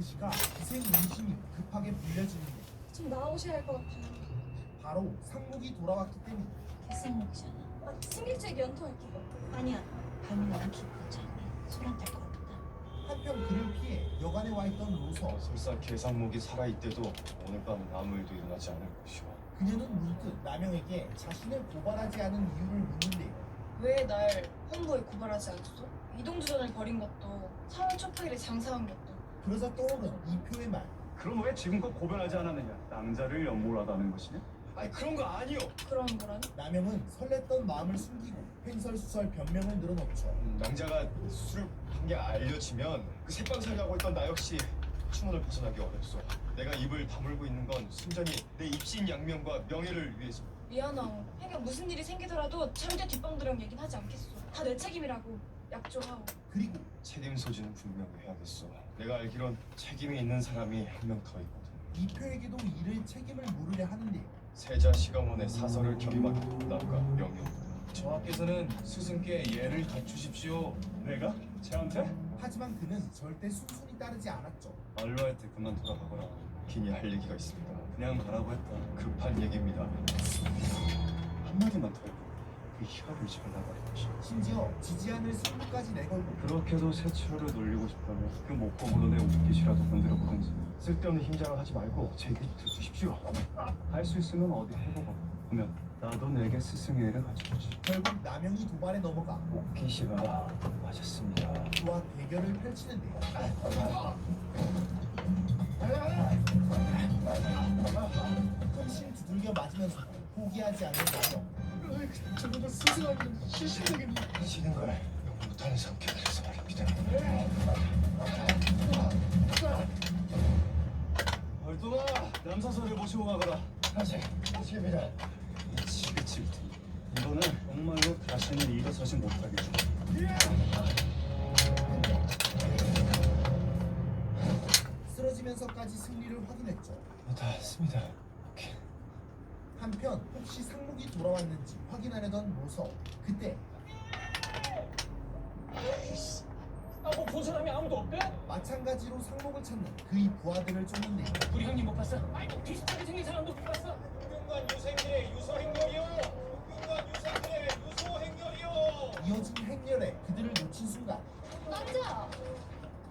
그 시각 기생 임신이 급하게 불려지는데 좀 나오셔야 할 것 같아요. 바로 상록이 돌아왔기 때문. 개쌍욕이잖아. 아, 승일제 연토할게요. 아니야. 밤이 너무 깊고. 소란 탈것 같다. 한편 그를 피해 여관에 와 있던 로서. 설사 계상목이 살아있대도 오늘 밤은 아무 일도 일어나지 않을 것이오. 그녀는 문득 남영에게 자신을 고발하지 않은 이유를 묻는데 왜날 홍보에 고발하지 않았어? 이동주전을 벌인 것도 4월 첫 파일에 장사한 것도 그러자 떠오른 이 표의 말. 그럼 왜 지금껏 고변하지 않았느냐? 남자를 연몰하다는 것이냐? 아니 그런 거 아니오. 그런 거라니? 남영은 설렜던 마음을 숨기고 횡설수설 변명을 늘어놓죠. 음, 낭자가 술을 한게 알려지면 그 색방살이하고 있던 나 역시 추문을 벗어나기 어렵소. 내가 입을 다물고 있는 건 순전히 내 입신 양명과 명예를 위해서. 미안하오. 행여 무슨 일이 생기더라도 절대 뒷방도령 얘긴 하지 않겠어. 다내 책임이라고 약조하오. 그리고 책임 소지는 분명히 해야겠소. 내가 알기론 책임이 있는 사람이 한 명 더 있거든. 이표에게도 이를 책임을 물으려 하는데 세자 시가몬의 사설을 겸임하게 남과 명령. 저하께서는 스승께 예를 갖추십시오. 내가? 쟤한테? 하지만 그는 절대 순순히 따르지 않았죠. 말로 할 때 그만 돌아가거라. 긴히 할 얘기가 있습니다. 그냥 가라고 했다. 급한 얘기입니다. 한마디만 더 해보. 그 희가를 잘나가는 것이. 심지어 지지 않을 승부까지 내걸고 그렇게도 새치료를 놀리고 싶다면 그 목검으로 내 옷깃이라도 건드려 보든지. 쓸데없는 힘장을 하지 말고 제 얘기 들으십시오. 할 수 있으면 어디 해보고. 그러면 나도 내게 스승의 일을 가르쳐주지. 결국 남영이 도발에 넘어가 옷깃이가 맞았습니다. 그와 대결을 펼치는데 훨씬 두들겨 맞으면서 포기하지 않는 남영 저보다 스승하기는 실신되겠네. 하시는 걸 못하는 성격이라서 말입니다. 얼뚱아, 남사선을 모시고 가거라. 하세, 하십니다. 테니. 이거는 정말로 다시는 일어서지 못하게 좀. 쓰러지면서까지 승리를 확인했죠. 다 했습니다. 한편 혹시 상록이 돌아왔는지 확인하려던 로서 그때 아뭐 본 사람이 아무도 없대? 마찬가지로 상록을 찾는 그의 부하들을 쫓는데 우리 형님 못 봤어? 아이고 뭐 비슷하게 생긴 사람도 못 봤어? 흑윤관 유생길의 유서 행렬이요 흑윤관 유생길의 유서 행렬이요 이어진 행렬에 그들을 놓친 순간 남자!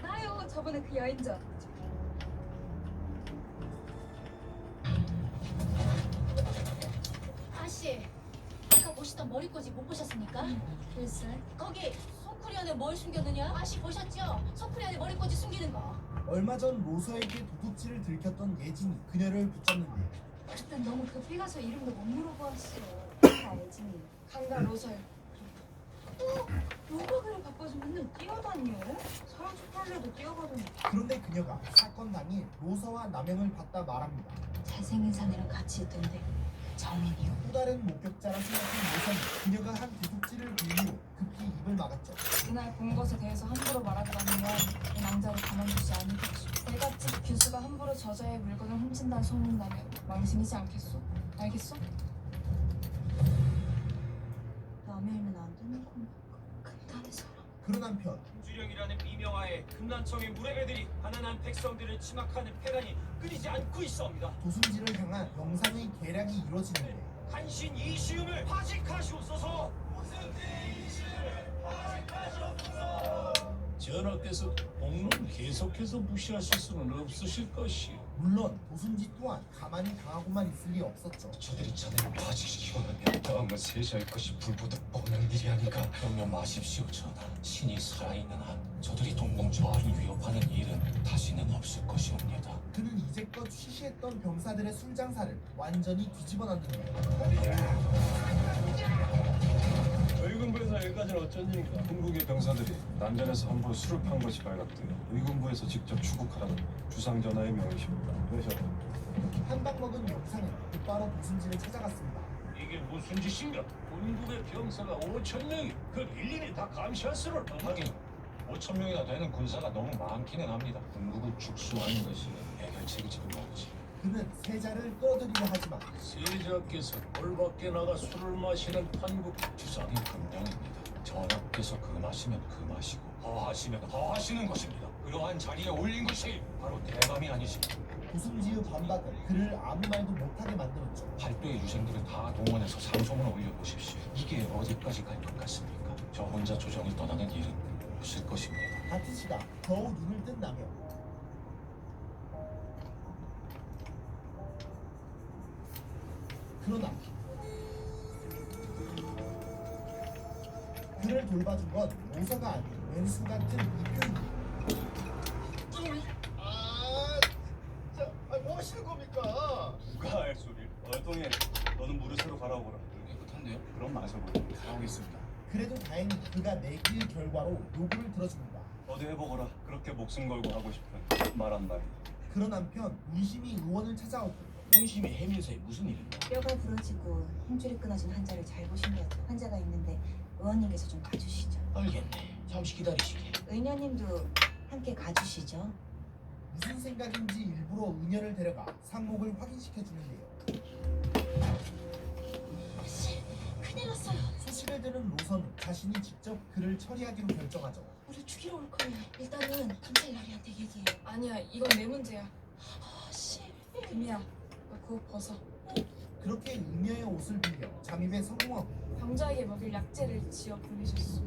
나요. 저번에 그 여인전. 보시던 머리꽂이 못 보셨습니까? 글쎄. 거기 소쿠리 안에 뭘 숨겼느냐? 아씨 보셨죠? 소쿠리 안에 머리꽂이 숨기는 거. 얼마 전 로서에게 도둑질을 들켰던 예진이 그녀를 붙잡는데 그땐 너무 급히 가서 이름도 못 물어보았어. 알지. 강가 로설. 또 누가 그래 바빠서 맨날 뛰어다녀? 사람 쪽팔려도 뛰어가더니 그런데 그녀가 사건 당일 로서와 남영을 봤다 말합니다. 잘생긴 사내랑 같이 있던데 정인이요? 또 다른 목격자라 생각한 로서는 그녀가 한 도둑질을 이유로 급히 입을 막았죠. 그날 본 것에 대해서 함부로 말하고 다니면 이 남자를 가만두지 않겠죠. 내같이 교수가 함부로 저자의 물건을 훔친다는 소문나면 망신이지 않겠소? 알겠소? 남일면 안 되는 건가? 금단의 사람. 그런 한편 김주령이라는 미명하에 금난청의 무례배들이 가난한 백성들을 침악하는 폐단이 끊이지 않고 있어옵니다 도순지를 향한 영상의 계략이 이루어지는데 간신 파직하시옵소서 무슨 이시움을 파직하시옵소서 전하께서 공론 계속해서 무시하실 수는 없으실 것이. 물론 도순지 또한 가만히 당하고만 있을 리 없었죠. 저들이 자네를 파직시키고는 당한 건 세자의 것이 불보듯 뻔한 일이 아닌가. 경며 마십시오, 전하. 신이 살아있는 한 저들이 동공조화를 위협하는 일은 다시는 없을 것이옵니다. 그는 이제껏 쉬쉬했던 병사들의 술 장사를 완전히 뒤집어 놨는데 의군부에서 여기까지는 어쩐 일인가? 한국의 병사들이 남전에서 함부로 술을 판 것이 발각되어 의군부에서 직접 추국하라는 주상 전하의 명이십니다. 왜죠? 한방 먹은 영상은 곧바로 도순지를 찾아갔습니다. 이게 무슨 짓인가? 본국의 병사가 5천 명이 그 일일이 다 감시할 수를 하긴 5천 명이나 되는 군사가 너무 많기는 합니다. 본국을 축소하는 것이 해결책이지 뭐지. 그는 세자를 끌어들이려 하지만 세자께서 꼴 밖에 나가 술을 마시는 판국 주상이 금령입니다. 전하께서 그 마시면 그 마시고 허하시면 허하시는 것입니다. 그러한 자리에 올린 것이 바로 대감이 아니십니까? 도승지의 반박은 그를 아무 말도 못하게 만들었죠. 팔도의 유생들을 다 동원해서 상소문을 올려보십시오. 이게 어디까지 갈 것 같습니까? 저 혼자 조정이 떠나는 일은 없을 것입니다. 다트시가 겨우 눈을 뜬 나며 그러나 그를 돌봐준 건 모서가 아닌 왼수 같은 이표입니다. 아, 진짜, 아, 뭐 하시는 겁니까? 누가 너는 갈아오거라. 그럼. 그래도 다행히 그가 내길 결과로 요구를 들어줍니다. 어디 해보거라. 그렇게 목숨 걸고 하고 싶은 말한 말이. 그런 한편 문심이 의원을 찾아오고 홍심이 해민서에 무슨 일인가? 뼈가 부러지고 힘줄이 끊어진 환자를 잘 보신다죠. 환자가 있는데 의원님께서 좀 가주시죠. 알겠네. 잠시 기다리시게. 의녀님도 함께 가주시죠. 무슨 생각인지 일부러 은녀를 데려가 상목을 확인시켜 주는데요. 씨, 큰일 났어요. 소식을 들은 로선은 자신이 직접 그를 처리하기로 결정하죠. 우리 죽이러 올 거예요. 일단은 감찰 나리한테 얘기해. 아니야, 이건 내 문제야. 아, 씨. 금이야, 너 그거 벗어. 그렇게 은녀의 옷을 빌려 잠입에 성공하고 병자에게 먹일 약재를 지어 보내셨어.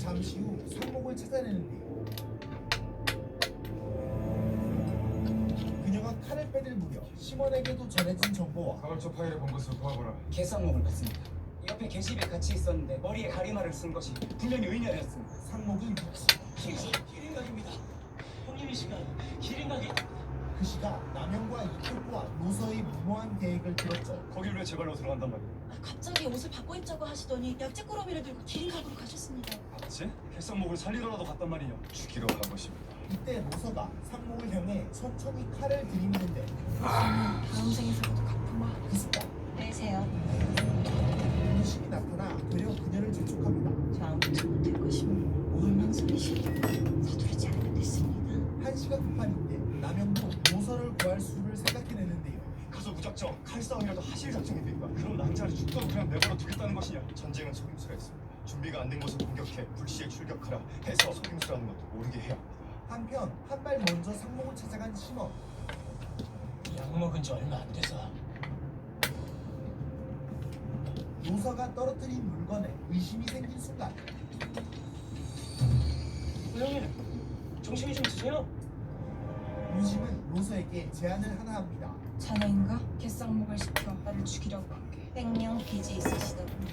잠시 후 상목을 찾아내는데요. 그녀가 칼을 빼들 무렵 심원에게도 전해진 정보와 가을초 파일의 본 것을 보아보라. 개쌍목을 봤습니다. 옆에 계집에 같이 있었는데 머리에 가리마를 쓴 것이 분명히 의녀였습니다. 상목은 기린각입니다. 형님이시가 기린각이 그 시가 남영과 이표와 노서의 무모한 계획을 들었죠. 거길 왜 제발로 들어간단 말이야? 아, 갑자기 옷을 바꿔 입자고 하시더니 약재 꾸러미를 들고 기린각으로 가셨습니다. 맞지? 개쌍목을 살리러라도 갔단 말이냐? 죽이러 간 것입니다. 이때 노서가 상목을 향해 천천히 칼을 들이미는데 다음 생에서라도 갚으마. 그 순간 빼세요. 문심이 나타나 되려 그녀를 재촉합니다. 저 아무것도 못할 것이면 울면 소리시죠. 서두르지 않으면 됐습니다. 한시가 급한 이때 남영도 노서를 구할 수를 생각해내는데요. 가서 무 작정 칼싸움이라도 하실 작정입니까? 그럼 남자를 죽도록 그냥 내버려 두겠다는 것이냐? 전쟁은 속임수가 있습니다. 준비가 안된 곳을 공격해 불시에 출격하라 해서 속임수라는 것도 모르게 해야 합니다. 한편 한 발 먼저 상목을 찾아간 신원 약 먹은 지 얼마 안 돼서 노서가 떨어뜨린 물건에 의심이 생긴 순간 형님 정신이 좀 드세요? 문심은 노서에게 제안을 하나 합니다. 자네인가? 개쌍목을 시켜 나를 죽이려고 한 게. 백령 빚이 있으시더군요.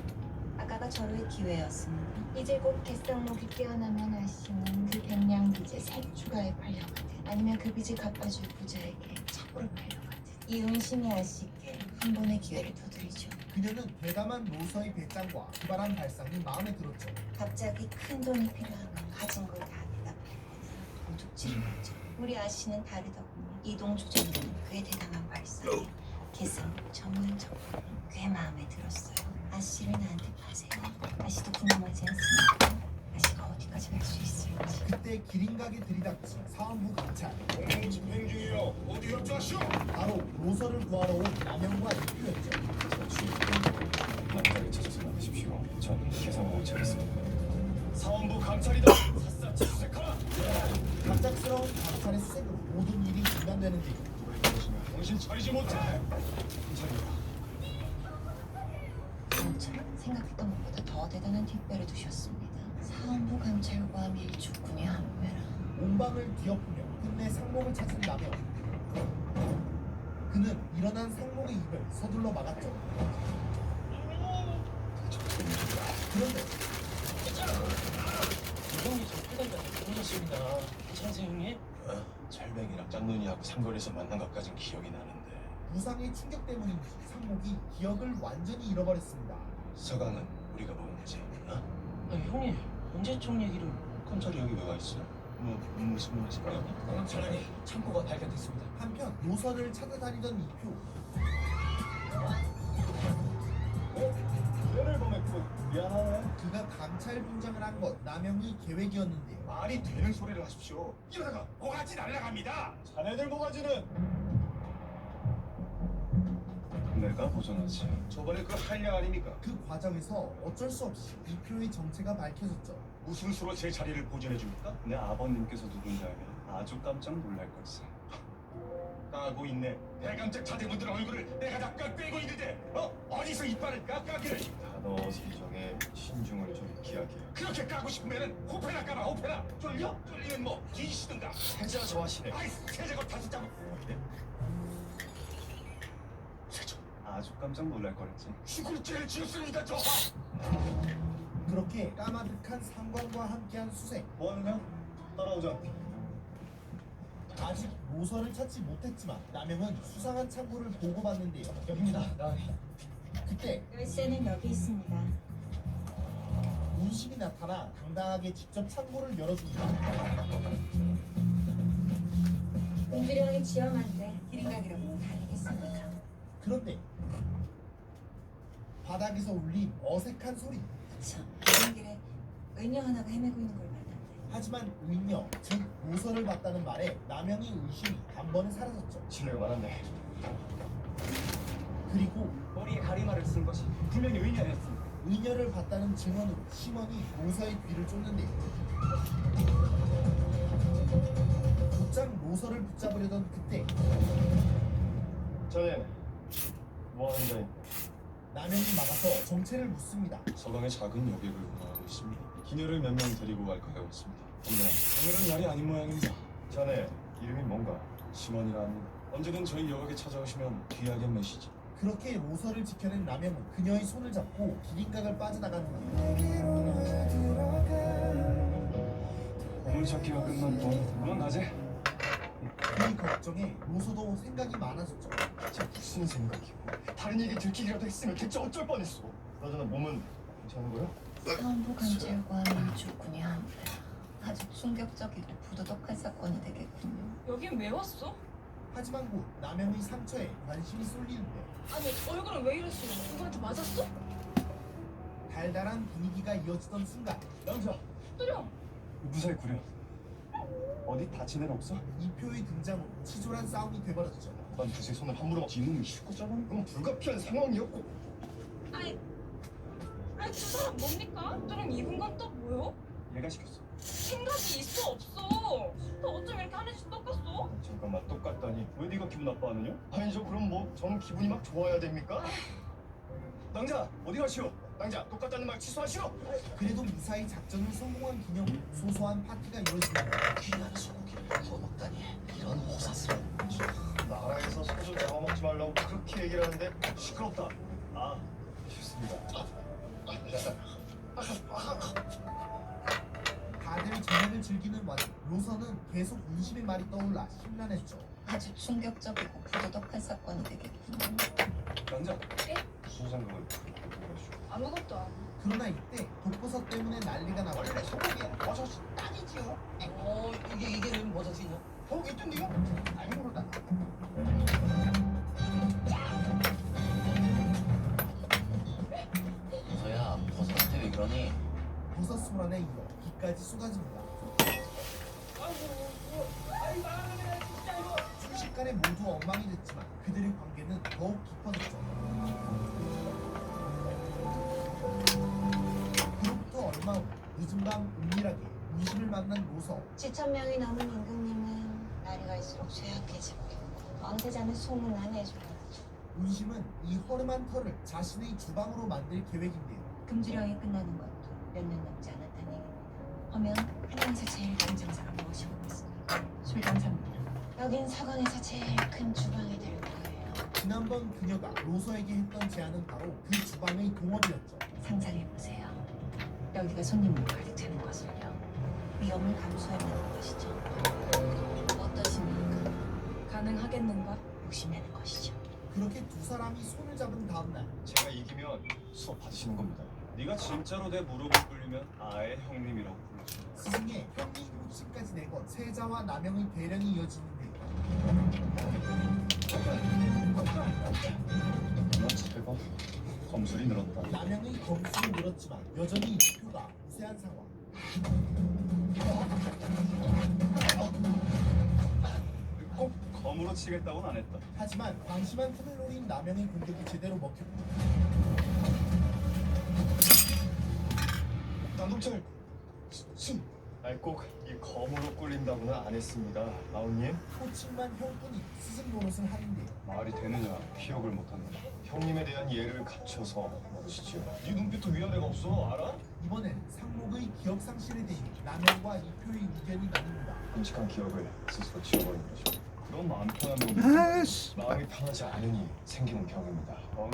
아까가 절호의 기회였습니다. 이제 곧 개쌍목이 깨어나면 아씨는 그 백냥 빚에 세 추가에 팔려가든 아니면 그 빚을 갚아줄 부자에게 착고를 팔려가든 이 음심이 아씨께 한 번의 기회를 더 드리죠. 그녀는 대담한 노서의 배짱과 기발한 발상이 마음에 들었죠. 갑자기 큰 돈이 필요하면 가진 걸다 대답했거든요. 도둑질인 거죠. 우리 아씨는 다르더군요. 이동 조정은 꽤 대담한 발상에 개쌍목 전문적으로 꽤 마음에 들었어요. 아씨를 나한테 파세요. 아씨도 궁금하지 않습니까? 아씨가 어디까지 갈 수 있을지. 그때 기린각에 들이닥친 사원부 감찰 공무 집행 중이요. 어디 협조하시오? 바로 노서를 구하러 온 남영과 이표였죠. 차리지 못해. 감찰 생각했던 것보다 더 대단한 뒷배를 두셨습니다. 사원부 감찰과 밀주꾼이 한 배라. 온방을 뒤엎으며 끝내 상목을 찾은 남영 그는 일어난 상목의 입을 서둘러 막았죠. 그런데 형님 저 팔다리가 부러졌습니다. 괜찮으세요 형님? 철뱅이랑 짝눈이하고 상거리에서 만난 것까진 기억이 나는데 부상의 충격 때문인지 상목이 기억을 완전히 잃어버렸습니다. 서강은 우리가 본 거지. 어? 아 형님 언제적 얘기를? 검찰이 여기 왜 와 있어? 뭐 무슨 말이지? 차라리 창고가 발견됐습니다. 한편 노선을 찾아다니던 이표 미안하네. 그가 감찰 분장을 한 것 남영이 계획이었는데요. 말이 되는 소리를 하십시오. 이러다가 모가지 날라갑니다. 자네들 모가지는 내가 보존하지. 저번에 그 한량 아닙니까? 그 과정에서 어쩔 수 없이 이표의 정체가 밝혀졌죠. 무슨 수로 제 자리를 보존해 줍니까? 내 아버님께서 누군지 알면 아주 깜짝 놀랄 걸세. 까고 있네. 대감적 자대분들 얼굴을 내가 다 깎고 있는데, 어? 어디서 이빨을 깎아기를? 단어 선정에 신중을 좀 기하게요. 그렇게 까고 싶으면은 호페나 까봐, 호페나. 쫄려? 쫄리면 뭐 뒤지시든가. 세자 좋아하시네. 아이, 세자가 다섯 장. 네? 세자. 아주 깜짝 놀랄 거랬지. 죽을 죄를 지었습니다, 저. 그렇게 까마득한 상관과 함께한 수색. 뭐 하느냐? 따라오자. 아직 노선을 찾지 못했지만 남영은 수상한 창고를 보고받는데요. 여기입니다. 나 그때 열쇠는 여기 있습니다. 문신이 나타나 당당하게 직접 창고를 열어줍니다. 은주령이 지엄한데 기린각이라고 다니겠습니까? 그런데 바닥에서 울린 어색한 소리. 참, 가는 길에 의녀 하나가 헤매고 있는 걸 하지만 의녀, 즉 노선을 봤다는 말에 남영의 의심이 단번에 사라졌죠. 신뢰가 많았네. 그리고 머리에 가리마를 쓴 것이 분명히 의녀였습니다. 의녀를 봤다는 증언으로 심원이 노서의 귀를 쫓는데요. 곧장 노서를 붙잡으려던 그때 자네, 뭐 하는 자입니까? 남영이 막아서 정체를 묻습니다. 서강의 작은 여객을 운항하고 있습니다. 기녀를 몇 명 데리고 갈까. 근데 오늘은 날이 아닌 모양입니다. 자네, 이름이 뭔가? 심원이라 합니다. 언제든 저희 여객에 찾아오시면 귀하게 메시지. 그렇게 노서를 지켜낸 남영은 그녀의 손을 잡고 기린각을 빠져나가는데 보물찾기가 끝난 돈 물론 낮 에그 걱정에 노서도 생각이 많아졌죠. 대체 무슨 생각이고? 다른 얘기 들키기라도 했으면 대체 어쩔 뻔했어. 나저나 몸은 괜찮은 거야? 사원부 민주군이 함께 아주 충격적이고 부도덕한 사건이 되겠군요. 여긴 왜 왔어? 하지만 곧 남영의 상처에 관심이 쏠리는데 아니 얼굴은 왜 이랬어? 누구한테 맞았어? 달달한 분위기가 이어지던 순간 남자, 뚜령 무사히 구려. 어디 다친 애는 없어? 이표의 등장으로 치졸한 싸움이 돼버렸죠. 난 두세 손을 함부로 막 이놈이 죽었잖아. 그건 불가피한 상황이었고 아니 아니 두 사람 뭡니까? 뚜령 입은 건 또 뭐요? 얘가 시켰어. 생각이 있어 없어? 너 어쩜 이렇게 하늘씩 똑같어? 잠깐만 똑같다니 왜 네가 기분 나빠하느냐? 아니 저 그럼 뭐 저는 기분이 막 좋아야 됩니까? 낭자 어디 가시오? 낭자 똑같다는 말 취소하시오. 그래도 무사히 작전을 성공한 기념으로 소소한 파티가 이루어집니다. 귀한 소고기를 구워먹다니 이런 호사스러운 나라에서 소주 잡아먹지 말라고 그렇게 얘기를 하는데 시끄럽다. 아 싫습니다. 다들 저녁을 즐기는 와중 로서는 계속 윤심의 말이 떠올라 심란했죠. 아주 충격적이고 부도덕한 사건이 되겠군요. 남자. 예? 수상금을 보내주시오. 아무것도 안 해. 그러나 이때 독버섯 때문에 난리가 나고 원래 소고기엔 버섯이 딱이지요. 어 이게 이게 버섯이냐? 거기 있던데요? 아이 모르다. 서야 버섯한테 왜 그러니? 버섯 소란에 이어 비까지 쏟아집니다. 순식간에 모두 엉망이 됐지만 그들의 관계는 더욱 깊어졌죠. 그로부터 얼마 후 늦은 밤 은밀하게 문신을 만난 로서 7천 명이 넘은 임금님은 날이 갈수록 쇠약해지고 왕세자는 소문난 애주가 문심은 이 허름한 털을 자신의 주방으로 만들 계획인데요. 금주령이 끝나는 것도 몇 년 남지 않았다는 얘기입니다. 하면 한양에서 제일 큰 장사가 무엇이 오겠습니까? 술장사입니다. 여긴 서강에서 제일 큰 주방이 될 거예요. 지난번 그녀가 로서에게 했던 제안은 바로 그 주방의 동업이었죠. 상상해보세요. 여기가 손님으로 가득 차는 것을요. 위험을 감수하는 것이죠. 어떠십니까? 가능하겠는가? 욕심내는 것이죠. 그렇게 두 사람이 손을 잡은 다음 날 제가 이기면 수업 받으시는 겁니다. 네가 진짜로 내 무릎을 꿇리면 아예 형님이라고 불러줘. 스승의 형님 욕심까지 내건 세자와 남영의 대련이 이어지는데 너 제법 검술이 늘었다. 남영의 검수는 늘었지만 여전히 이표가 우세한 상황. 꼭 검으로 거 치겠다고는 안 했다. 하지만 방심한 틈을 노린 남영의 공격이 제대로 먹혔고 남동철 순. 아니 꼭 꿀린다고는 안 했습니다, 아우님. 호칭만 형뿐이 스승 노릇을 하는데 말이 되느냐? 기억을 못한다. 형님에 대한 예를 갖춰서 먹으시죠. 네 눈빛도 위아래가 없어, 알아? 이번엔 상록의 기억 상실에 대해 남영과 이표의 의견이 나뉩니다. 끔찍한 기억을 스스로 지워버린 거죠. 그럼 마음 편한 놈. 마음이 편하지 않으니 생기는 병입니다.